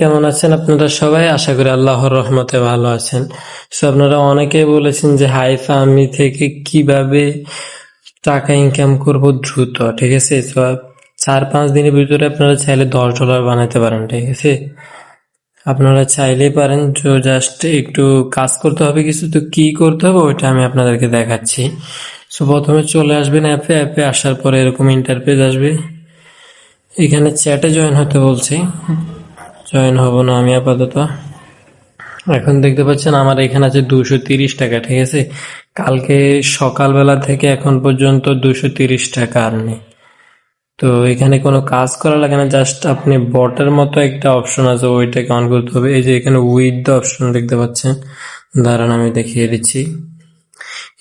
কেমন আছেন আপনারা সবাই? আশা করি আল্লাহর রহমতে ভালো আছেন। সো আপনারা অনেকেই বলেছেন যে, হাইফা, আমি থেকে কীভাবে টাকা ইনকাম করব দ্রুত, ঠিক আছে? তো চার পাঁচ দিনের ভিতরে আপনারা চাইলে দশ ডলার বানাতে পারেন, ঠিক আছে? আপনারা চাইলেই পারেন, তো জাস্ট একটু কাজ করতে হবে কিছু। তো কি করতে হবে ওইটা আমি আপনাদেরকে দেখাচ্ছি। সো প্রথমে চলে আসবেন অ্যাপে অ্যাপে আসার পরে এরকম ইন্টারফেস আসবে। এখানে চ্যাটে জয়েন হতে বলছি। জয়েন হব না আমি আপাতত। এখন দেখতে পাচ্ছেন আমার এখানে আছে দুশো তিরিশ টাকা, ঠিক আছে? কালকে সকালবেলা থেকে এখন পর্যন্ত দুশো তিরিশ টাকা আর নেই তো এখানে কোনো কাজ করা লাগে না, জাস্ট আপনি বটের মতো একটা অপশন আছে, ওইটাকে অন করতে হবে। এই যে এখানে উইথ অপশন দেখতে পাচ্ছেন। দাঁড়ান, আমি দেখিয়ে দিচ্ছি।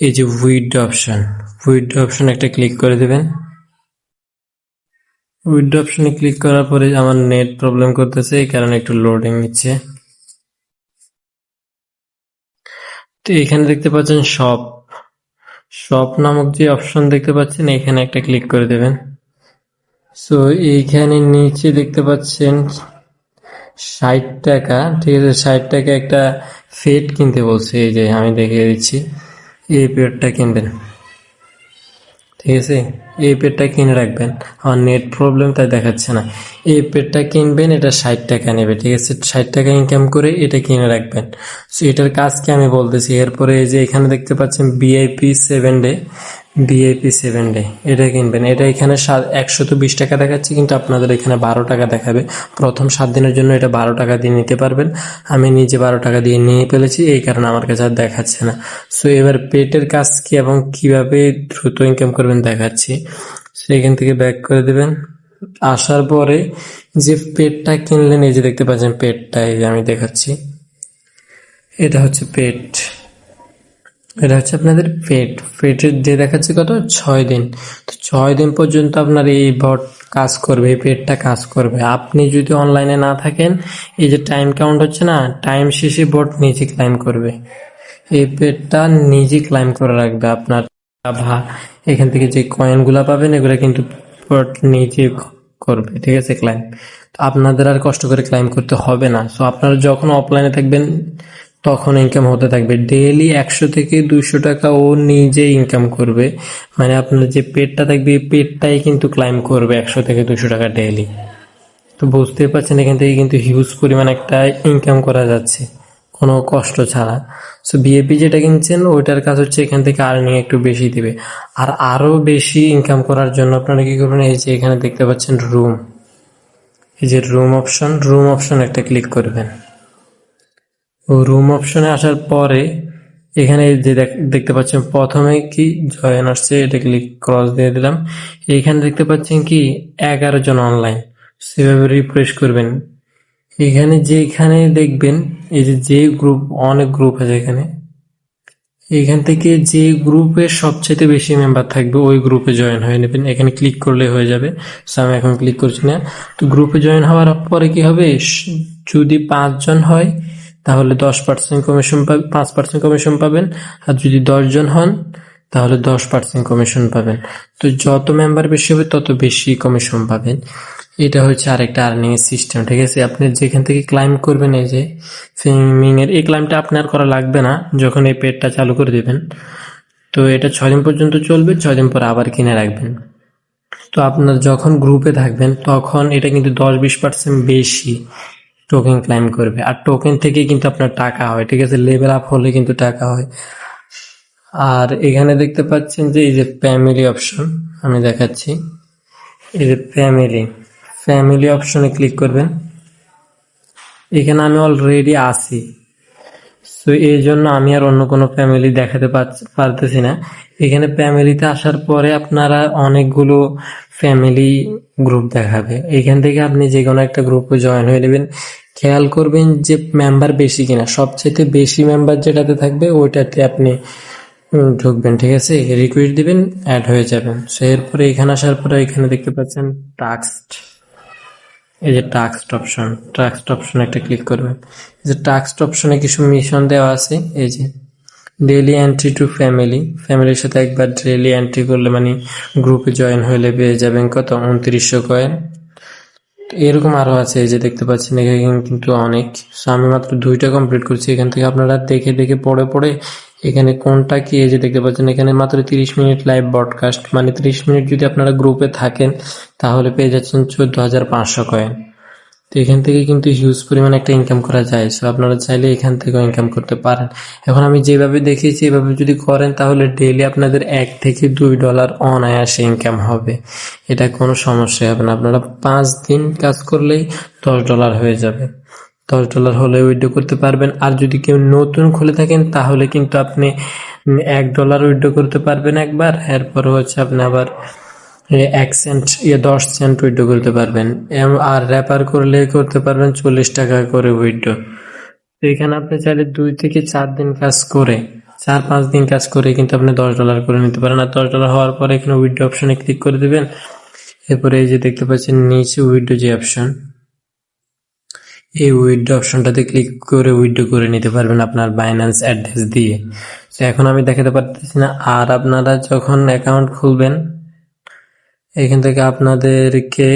এই যে উইথ অপশন উইথ অপশন একটা ক্লিক করে দেবেন। উইথ অপশনে ক্লিক করার পরে আমার নেট প্রবলেম করতেছে, এই কারণে একটু লোডিং নিচ্ছে। তো এখানে দেখতে পাচ্ছেন শপ। শপ নামক যে অপশন দেখতে পাচ্ছেন, এখানে একটা ক্লিক করে দেবেন। সো এইখানে নিচে দেখতে পাচ্ছেন ষাট টাকা, ঠিক আছে, ষাট টাকা একটা ফেড কিনতে বলছে। এই যে আমি দেখিয়ে দিচ্ছি, এই পেডটা কিনবেন। ঠিক আছে? এই পেডটা কিনে রাখবেন। আমার নেট প্রবলেম তাই দেখাচ্ছে না। এই পেডটা কিনবেন, এটা ষাট টাকা নেবে, ঠিক আছে? ষাট টাকা ইনকাম করে এটা কিনে রাখবেন। সো এটার কাজকে আমি বলতেছি? এরপরে এই যে এখানে দেখতে পাচ্ছেন VIP seven day VIP seven day এটা কিনবেন। এটা এখানে একশত বিশ টাকা দেখাচ্ছে, কিন্তু আপনাদের এখানে বারো টাকা দেখাবে। প্রথম সাত দিনের জন্য এটা বারো টাকা দিয়ে নিতে পারবেন। আমি নিজে বারো টাকা দিয়ে নিয়ে ফেলেছি, এই কারণে আমার কাছে আর দেখাচ্ছে না। সো এবার পেটের কাজ কি এবং কীভাবে দ্রুত ইনকাম করবেন দেখাচ্ছি। সেখান থেকে ব্যাক করে দেবেন। আসার পরে যে পেটটা কিনলেন, এই যে দেখতে পাচ্ছেন পেটটা, এই যে আমি দেখাচ্ছি। এটা হচ্ছে পেট। এটা হচ্ছে আপনাদের পেট। পেটের দিয়ে দেখাচ্ছে কত? ছয় দিন। তো ছয় দিন পর্যন্ত আপনার এই বট কাজ করবে, এই পেটটা কাজ করবে। আপনি যদি অনলাইনে না থাকেন, এই যে টাইম কাউন্ট হচ্ছে না টাইম শেষে বট নিজে ক্লাইম করবে। এই পেটটা নিজে ক্লাইম করে রাখবে আপনার। ভা এখান থেকে যে কয়েনগুলো পাবেন, এগুলো কিন্তু বট নিজে করবে, ঠিক আছে ক্লাইম তো আপনাদের আর কষ্ট করে ক্লাইম করতে হবে না। সো আপনারা যখন অফলাইনে থাকবেন তখন ইনকাম হতে থাকবে। ডেইলি একশো থেকে দুইশো টাকা ও নিজে ইনকাম করবে। মানে আপনার যে পেটটা থাকবে, এই পেটটাই কিন্তু ক্লাইম করবে একশো থেকে দুশো টাকা ডেইলি তো বুঝতে পারছেন, এখান থেকে কিন্তু হিউজ পরিমাণ একটা ইনকাম করা যাচ্ছে। কোনো কষ্ট ছাড়া। সো বিএপি যেটা কিনছেন, ওইটার কাজ হচ্ছে এখান থেকে আর্নিং একটু বেশি দিবে। আর আরও বেশি ইনকাম করার জন্য আপনারা কী করবেন, এই যে এখানে দেখতে পাচ্ছেন রুম এই যে রুম অপশন রুম অপশন একটা ক্লিক করবেন। রুম অপশনে আসার পরে, এখানে যে দেখতে পাচ্ছেন প্রথমে কি জয়েন আসছে এটা ক্লিক ক্রস দিয়ে দিলাম। এখানে দেখতে পাচ্ছেন কি, এগারো জন অনলাইন সেভাবে রিফ্রেশ করবেন। এখানে যেখানে দেখবেন, এই যে যে গ্রুপ অনেক গ্রুপ আছে এখানে। এখান থেকে যে গ্রুপে সবচেয়ে বেশি মেম্বার থাকবে, ওই গ্রুপে জয়েন হয়ে নেবেন। এখানে ক্লিক করলে হয়ে যাবে। আমি এখন ক্লিক করছি না। তো গ্রুপে জয়েন হওয়ার পরে কি হবে? যদি পাঁচজন হয় তাহলে দশ পার্সেন্ট কমিশন পাঁচ পার্সেন্ট কমিশন পাবেন। আর যদি দশজন হন, তাহলে দশ পার্সেন্ট কমিশন পাবেন। তো যত মেম্বার বেশি হবে, তত বেশি কমিশন পাবেন। এটা হচ্ছে আরেকটা আর্নিং এর সিস্টেম ঠিক আছে? আপনি যেখান থেকে ক্লাইম করবেন, এই যে ফিল্মিং এর, এই ক্লাইমটা আপনার করা লাগবে না, যখন এই পেডটা চালু করে দিবেন। তো এটা ছয় দিন পর্যন্ত চলবে, ছয় দিন পর আবার কিনে রাখবেন। তো আপনার যখন গ্রুপে থাকবেন, তখন এটা কিন্তু দশ বিশ পার্সেন্ট বেশি। টোকেন ক্লাইম করবে। আর টোকেন থেকে কিন্তু আপনার টাকা হয়, ঠিক আছে? লেভেল আপ হলে কিন্তু টাকা হয়। আর এখানে দেখতে পাচ্ছেন যে এই যে ফ্যামিলি অপশন আমি দেখাচ্ছি। এই যে ফ্যামিলি ফ্যামিলি অপশনে ক্লিক করবেন। এখানে আমি অলরেডি আছি। সো এই জন্য আমি আর অন্য কোনো ফ্যামিলি দেখাতে পারতেছি না। এখানে ফ্যামিলিতে আসার পরে আপনারা অনেকগুলো ফ্যামিলি গ্রুপ দেখাবে। এখান থেকে আপনি যে কোনো একটা গ্রুপে জয়েন হয়ে নেবেন। খেয়াল করবেন যে মেম্বার বেশি কিনা। সবচেয়ে বেশি মেম্বার যেটাতে থাকবে, ওইটাতে আপনি ঢুকবেন, ঠিক আছে? রিকোয়েস্ট দিবেন অ্যাড হয়ে যাবেন। সো এরপরে এখানে আসার পরে এখানে দেখতে পাচ্ছেন টাক্সড এই যে টাস্ক অপশন টাস্ক অপশন একটা ক্লিক করবেন। এই যে টাস্ক অপশনে কিছু মিশন দেওয়া আছে, এই যে ডেইলি এন্ট্রি টু ফ্যামিলি ফ্যামিলির সাথে একবার ডেইলি এন্ট্রি করলে মানে গ্রুপে জয়েন হলে পেয়ে যাবেন কত? উনত্রিশশো কয়েন এরকম আরও আছে এই যে দেখতে পাচ্ছেন, এখানে কিন্তু অনেক। সো আমি মাত্র দুইটা কমপ্লিট করছি, এখান থেকে আপনারা দেখে দেখে পড়ে পড়ে এখানে কোনটা কি, এই যে দেখতে পাচ্ছেন, এখানে মাত্র তিরিশ মিনিট লাইভ ব্রডকাস্ট মানে তিরিশ মিনিট যদি আপনারা গ্রুপে থাকেন, তাহলে পেয়ে যাচ্ছেন চোদ্দ হাজার পাঁচশো কয়েন তো এখান থেকে কিন্তু হিউজ পরিমাণ একটা ইনকাম করা যায়। সো আপনারা চাইলে এখান থেকেও ইনকাম করতে পারেন। এখন আমি যেভাবে দেখিয়েছি, এভাবে যদি করেন, তাহলে ডেইলি আপনাদের এক থেকে দুই ডলার অনায়াসে ইনকাম হবে। এটা কোনো সমস্যা হবে না। আপনারা পাঁচ দিন কাজ করলেই দশ ডলার হয়ে যাবে। দশ ডলার হলে উইথড্র করতে পারবেন। আর যদি কেউ নতুন খুলে থাকেন, তাহলে কিন্তু আপনি এক ডলার উইথড্র করতে পারবেন একবার। এরপর হচ্ছে আপনি আবার এক সেন্ট ইয়ে দশ সেন্ট উইথড্র করতে পারবেন। আর র্যাপার করলে করতে পারবেন চল্লিশ টাকা করে উইথড্র তো এখানে আপনি চাইলে দুই থেকে চার দিন কাজ করে, চার পাঁচ দিন কাজ করে কিন্তু আপনি দশ ডলার করে নিতে পারেন। আর দশ ডলার হওয়ার পরে এখানে উইথড্র অপশনে ক্লিক করে দেবেন। এরপরে এই যে দেখতে পাচ্ছেন নিচে উইথড্র যে অপশন এই উইথড্র অপশনটাতে ক্লিক করে উইথড্র করে নিতে পারবেন আপনার বাইন্যান্স অ্যাড্রেস দিয়ে। তো এখন আমি দেখাতে পারতেছি না, আর আপনারা যখন অ্যাকাউন্ট খুলবেন এখান থেকে আপনাদেরকে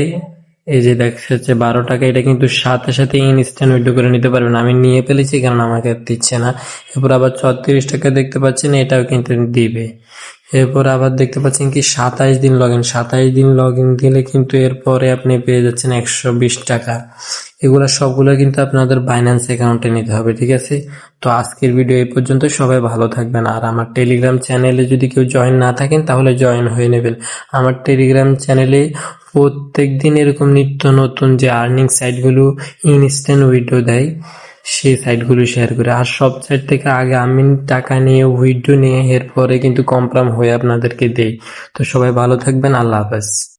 এই যে দেখা যাচ্ছে বারো টাকা, এটা কিন্তু সাথে সাথে ইনস্ট্যান্ট উইথড্র করে নিতে পারবেন। আমি নিয়ে ফেলেছি, কারণ আমাকে দিচ্ছে না। এরপর আবার ছত্রিশ টাকা দেখতে পাচ্ছেন, এটাও কিন্তু দিবে। এরপর আবার দেখতে পাচ্ছেন কি, সাতাইশ দিন লগ ইন সাতাইশ দিন লগ ইন দিলে কিন্তু এরপরে আপনি পেয়ে যাচ্ছেন একশো বিশ টাকা। এগুলো সবগুলো কিন্তু আপনাদের বাইন্যান্স অ্যাকাউন্টে নিতে হবে, ঠিক আছে? তো আজকের ভিডিও এই পর্যন্ত, সবাই ভালো থাকবেন। আর আমার টেলিগ্রাম চ্যানেলে যদি কেউ জয়েন না থাকেন, তাহলে জয়েন হয়ে নেবেন। আমার টেলিগ্রাম চ্যানেলে প্রত্যেক দিন এরকম নিত্য নতুন যে আর্নিং সাইটগুলো ইনস্ট্যান্ট উইডো দেয় সেই সাইটগুলো শেয়ার করে। আর সব সাইট থেকে আগে আমি টাকা নিয়ে উইডো নিয়ে, এরপরে কিন্তু কমপ্রাম হয়ে আপনাদেরকে দেই। তো সবাই ভালো থাকবেন, আল্লাহ হাফেজ।